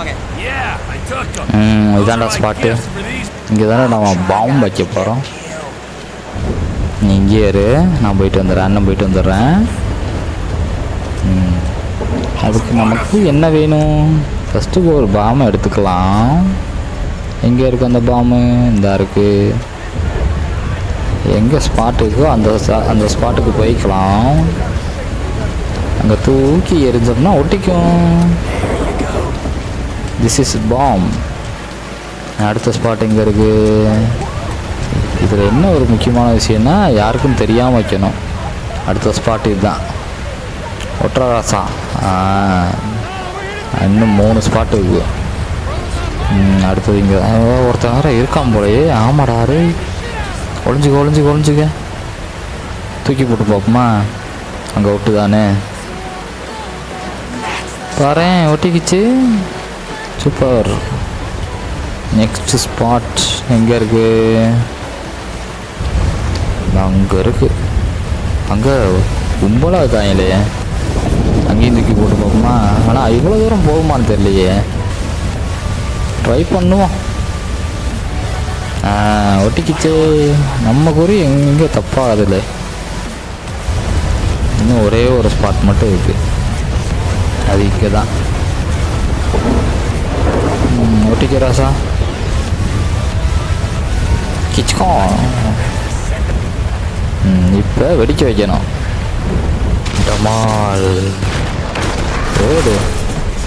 வாங்க. ம் ஸ்பாட்டு. இங்கே தானே நம்ம பாம்பு வைக்க போகிறோம் நீ இங்கே இரு. நான் போயிட்டு வந்துடுறேன். அண்ணன் போயிட்டு வந்துடுறேன். அதுக்கு நமக்கு என்ன வேணும்? ஃபஸ்ட்டு ஒரு பாமை எடுத்துக்கலாம். எங்கே இருக்கு அந்த பாம்பு இந்த இருக்கு. எங்கே ஸ்பாட் இருக்கோ அந்த அந்த ஸ்பாட்டுக்கு போய்க்கலாம். அங்கே தூக்கி எரிஞ்சோம்னா ஒட்டிக்கும். திஸ் இஸ் பாம் அடுத்த ஸ்பாட் எங்கே இருக்குது இதில் என்ன ஒரு முக்கியமான விஷயம்னா யாருக்கும் தெரியாமல் வைக்கணும். அடுத்த ஸ்பாட் இதுதான். ஒற்றராசா? இன்னும் மூணு ஸ்பாட் இருக்குது அடுத்தது இங்கே. ஒருத்தன் வேற இருக்கான் போலயே. ஆமாடாரு ஒளிஞ்சுக்க ஒளிஞ்சுக்க ஒளிஞ்சுக்க. தூக்கி போட்டு பார்ப்போமா? அங்கே ஒட்டு தானே பாரேன் ஒட்டிக்கிச்சு. சூப்பர். நெக்ஸ்ட் ஸ்பாட் எங்கே இருக்கு? அங்கே இருக்கு. அங்கே கும்பலாக இருக்காங்களே அங்கேயும் தூக்கி போட்டு போகுமா? ஆனால் இவ்வளோ தூரம் போகுமான்னு தெரியலையே. ட்ரை பண்ணுவோம். ஒட்டிக்கிச்சு. நம்ம குறி எங்கே தப்பாகுதில்ல. இன்னும் ஒரே ஒரு ஸ்பாட் மட்டும் இருக்குது அது இங்கே தான் ம், ஒட்டிக்க ராசா கிச்சுக்கோ இப்போ வெடிக்க வைக்கணும் டமால் ஓடு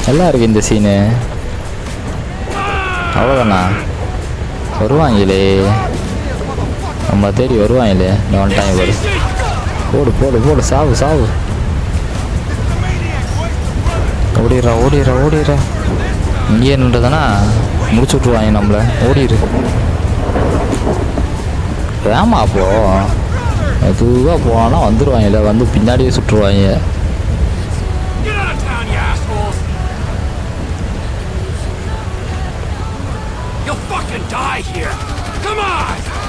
நல்லா இருக்கு இந்த சீனு அவ்வளோதானா வருவாங்களே நம்ம தேடி வருவாங்களே ஒன் டைம் வரும் போடு போடு போடு சாவு சாவு ஓடிடுறா ஓடிடுறா ஓடிடுறா இங்கே நின்றதானா முடிச்சு விட்ருவாங்க நம்மளை. ஓடிடு ஏமா அப்போ? மெதுவாக போனா வந்துடுவாங்கல்ல வந்து பின்னாடியே சுட்டுருவாங்க You'll fucking die here! Come on!